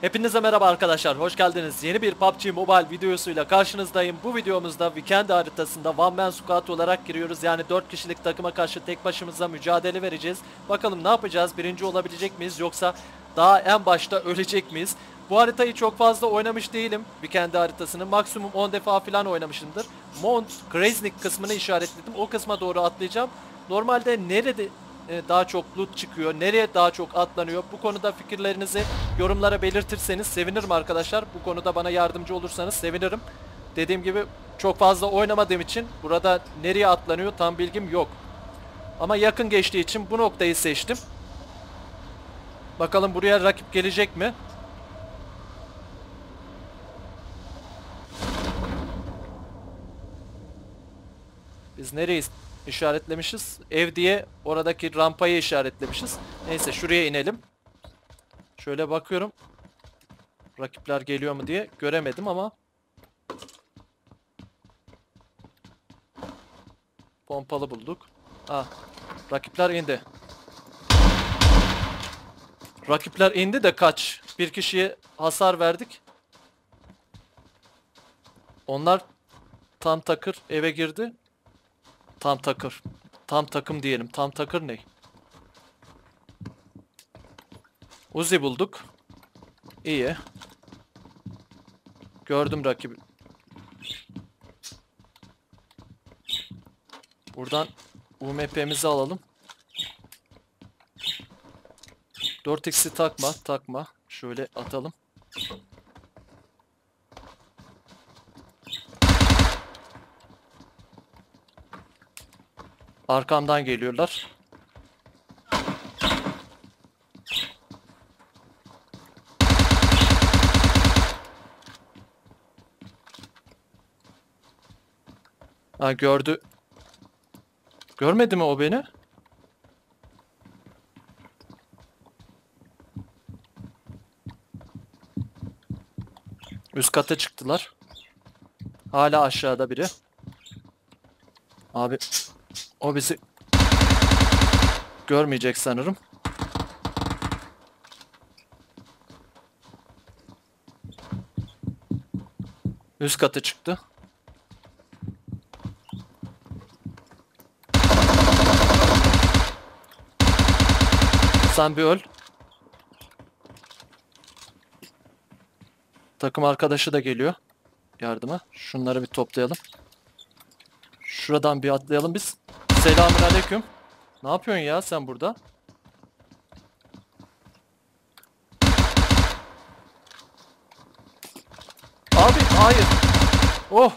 Hepinize merhaba arkadaşlar, hoş geldiniz. Yeni bir PUBG Mobile videosuyla karşınızdayım. Bu videomuzda Weekend haritasında One Man Squad olarak giriyoruz. Yani 4 kişilik takıma karşı tek başımıza mücadele vereceğiz. Bakalım ne yapacağız? Birinci olabilecek miyiz yoksa daha en başta ölecek miyiz? Bu haritayı çok fazla oynamış değilim. Weekend haritasını maksimum 10 defa falan oynamışımdır. Mount Greznik kısmını işaretledim. O kısma doğru atlayacağım. Normalde nerede daha çok loot çıkıyor, nereye daha çok atlanıyor bu konuda fikirlerinizi yorumlara belirtirseniz sevinirim arkadaşlar. Bu konuda bana yardımcı olursanız sevinirim. Dediğim gibi çok fazla oynamadığım için burada nereye atlanıyor tam bilgim yok. Ama yakın geçtiği için bu noktayı seçtim. Bakalım buraya rakip gelecek mi? Biz nereyi işaretlemişiz? Ev diye oradaki rampayı işaretlemişiz. Neyse şuraya inelim. Şöyle bakıyorum. Rakipler geliyor mu diye göremedim ama. Pompalı bulduk. Ah, rakipler indi. Rakipler indi de kaç? Bir kişiye hasar verdik. Onlar tam takır eve girdi. Tam takır. Tam takım diyelim. Tam takır ne? Uzi bulduk. İyi. Gördüm rakibi. Buradan UMP'mizi alalım. 4x'i takma, takma. Şöyle atalım. Arkamdan geliyorlar. Ha gördü. Görmedi mi o beni? Üst kata çıktılar. Hala aşağıda biri. Abi o bizi görmeyecek sanırım. Üst katı çıktı. Sen bir öl. Takım arkadaşı da geliyor yardıma. Şunları bir toplayalım. Şuradan bir atlayalım biz. Selamun aleyküm. Ne yapıyorsun ya sen burada? Abi hayır. Oh.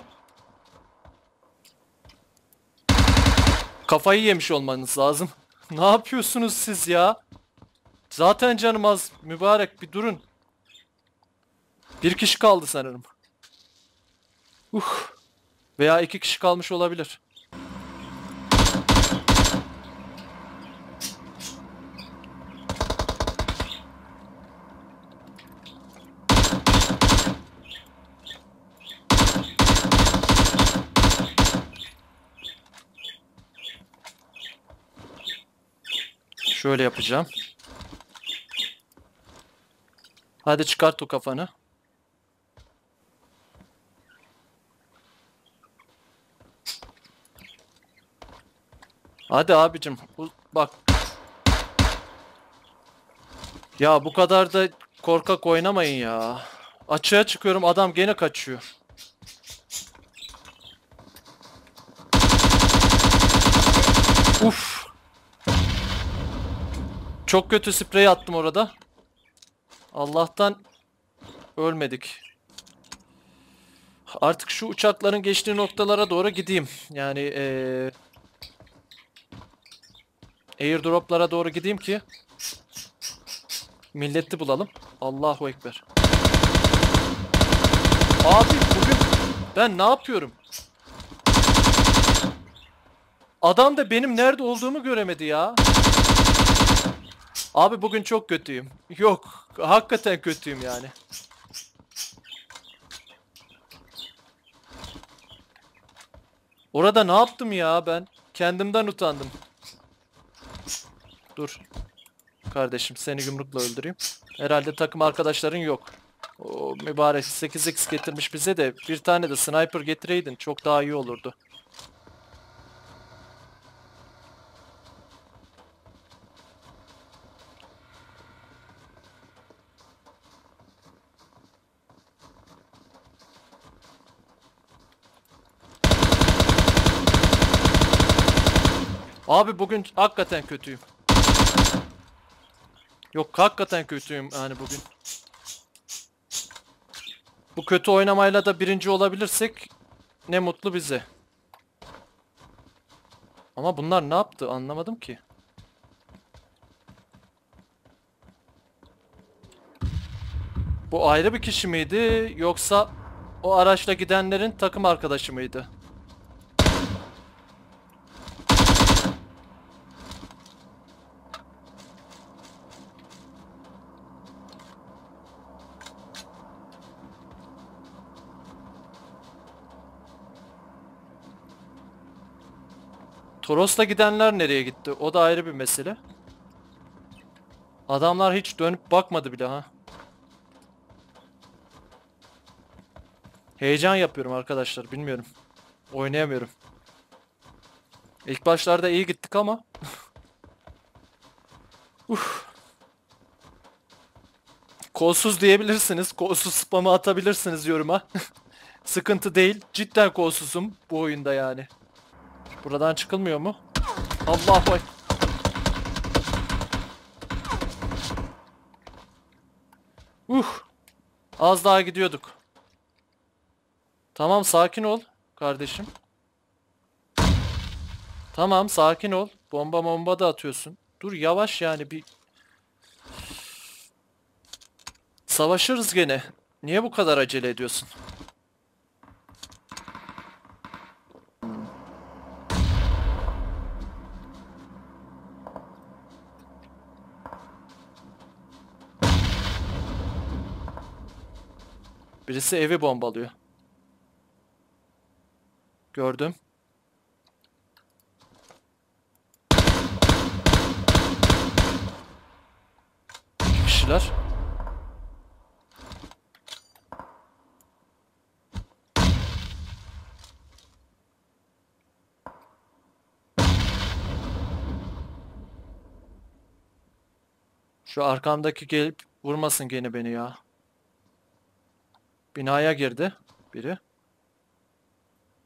Kafayı yemiş olmanız lazım. ne yapıyorsunuz siz ya? Zaten canım az. Mübarek bir durun. Bir kişi kaldı sanırım. Uh. Veya iki kişi kalmış olabilir. Şöyle yapacağım. Hadi çıkart o kafanı. Hadi abicim. Bak. Ya bu kadar da korkak oynamayın ya. Açığa çıkıyorum adam gene kaçıyor. Uf. Çok kötü sprey attım orada. Allah'tan ölmedik. Artık şu uçakların geçtiği noktalara doğru gideyim. Yani eee airdroplara doğru gideyim ki milleti bulalım. Allahu ekber. Abi bugün ben ne yapıyorum? Adam da benim nerede olduğumu göremedi ya. Abi bugün çok kötüyüm. Yok, hakikaten kötüyüm yani. Orada ne yaptım ya ben? Kendimden utandım. Dur. Kardeşim seni yumrukla öldüreyim. Herhalde takım arkadaşların yok. O mübarek 8x getirmiş bize de bir tane de sniper getireydin çok daha iyi olurdu. Abi bugün hakikaten kötüyüm. Yok hakikaten kötüyüm yani bugün. Bu kötü oynamayla da birinci olabilirsek ne mutlu bize. Ama bunlar ne yaptı anlamadım ki. Bu ayrı bir kişi miydi yoksa o araçla gidenlerin takım arkadaşı mıydı? Toros'la gidenler nereye gitti? O da ayrı bir mesele. Adamlar hiç dönüp bakmadı bile ha. Heyecan yapıyorum arkadaşlar. Bilmiyorum. Oynayamıyorum. İlk başlarda iyi gittik ama. Kolsuz diyebilirsiniz. Kolsuz spamı atabilirsiniz yoruma. Sıkıntı değil. Cidden kolsuzum bu oyunda yani. Buradan çıkılmıyor mu? Allah vay. Uh. Az daha gidiyorduk. Tamam sakin ol kardeşim. Tamam sakin ol. Bomba bomba da atıyorsun. Dur yavaş yani bir Savaşırız gene. Niye bu kadar acele ediyorsun? Birisi evi bombalıyor. Gördüm. İki kişiler. Şu arkamdaki gelip vurmasın gene beni ya. Binaya girdi biri.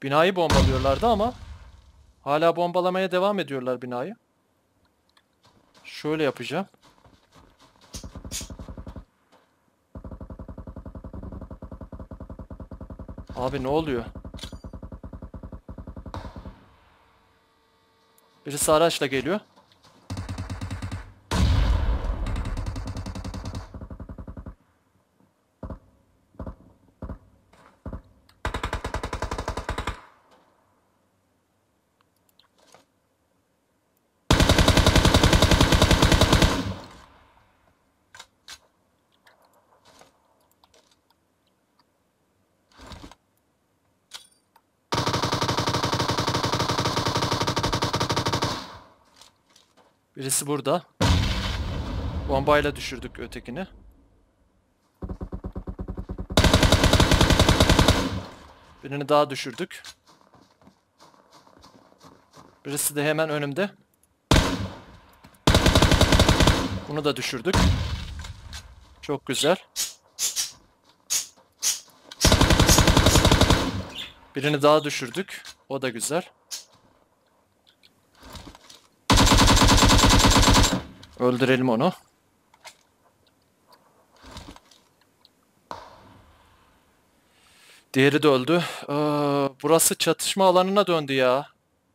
Binayı bombalıyorlardı ama hala bombalamaya devam ediyorlar binayı. Şöyle yapacağım. Abi ne oluyor? Birisi araçla geliyor. Birisi burada. Bombayla düşürdük ötekini. Birini daha düşürdük. Birisi de hemen önümde. Bunu da düşürdük. Çok güzel. Birini daha düşürdük. O da güzel. Öldürelim onu. Diğeri de öldü. Ee, burası çatışma alanına döndü ya.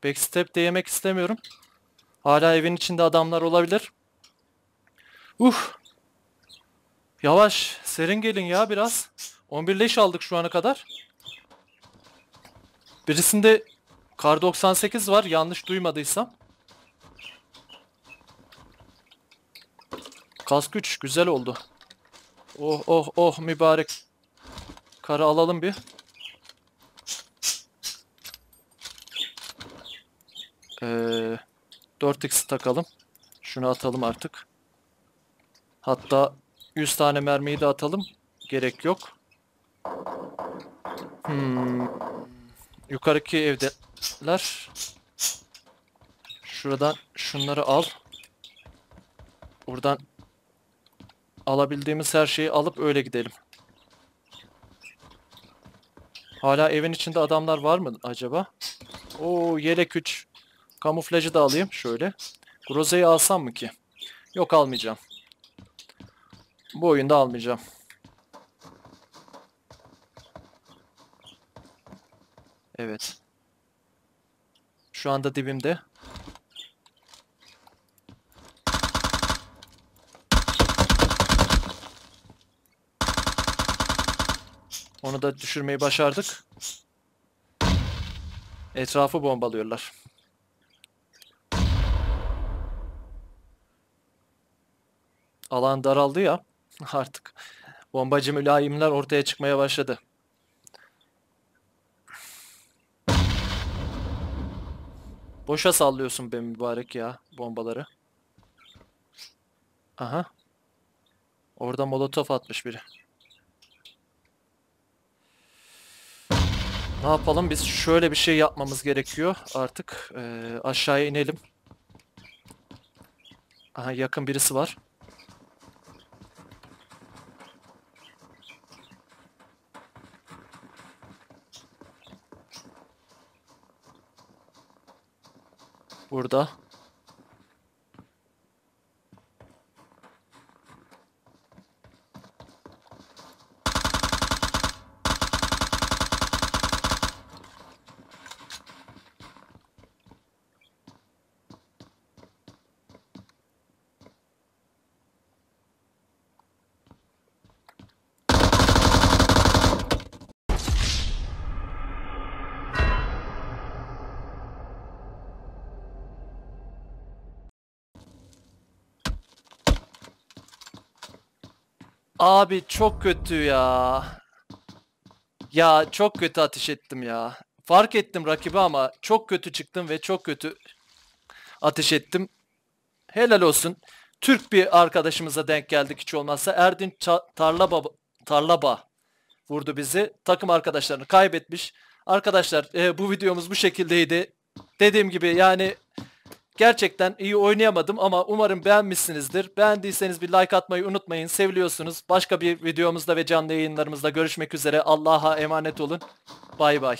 Backstep de yemek istemiyorum. Hala evin içinde adamlar olabilir. Uh. Yavaş. Serin gelin ya biraz. 11 leş aldık şu ana kadar. Birisinde Kar 98 var yanlış duymadıysam. Kask 3 güzel oldu. Oh oh oh mübarek. Karı alalım bir. Ee, 4x takalım. Şunu atalım artık. Hatta 100 tane mermiyi de atalım. Gerek yok. Hmm. Yukarıki evdeler. Şuradan şunları al. Buradan alabildiğimiz her şeyi alıp öyle gidelim. Hala evin içinde adamlar var mı acaba? Oo yelek 3. Kamuflajı da alayım şöyle. Groze'yi alsam mı ki? Yok almayacağım. Bu oyunda almayacağım. Evet. Şu anda dibimde. Onu da düşürmeyi başardık. Etrafı bombalıyorlar. Alan daraldı ya artık. Bombacı mülayimler ortaya çıkmaya başladı. Boşa sallıyorsun be mübarek ya bombaları. Aha. Orada molotof atmış biri. Ne yapalım? Biz şöyle bir şey yapmamız gerekiyor artık. Ee, aşağıya inelim. Aha yakın birisi var. Burada. Abi çok kötü ya. Ya çok kötü ateş ettim ya. Fark ettim rakibi ama çok kötü çıktım ve çok kötü ateş ettim. Helal olsun. Türk bir arkadaşımıza denk geldik hiç olmazsa. Erdin Tarlaba Tarlaba vurdu bizi. Takım arkadaşlarını kaybetmiş. Arkadaşlar e, bu videomuz bu şekildeydi. Dediğim gibi yani Gerçekten iyi oynayamadım ama umarım beğenmişsinizdir. Beğendiyseniz bir like atmayı unutmayın. Seviliyorsunuz. Başka bir videomuzda ve canlı yayınlarımızda görüşmek üzere. Allah'a emanet olun. Bay bay.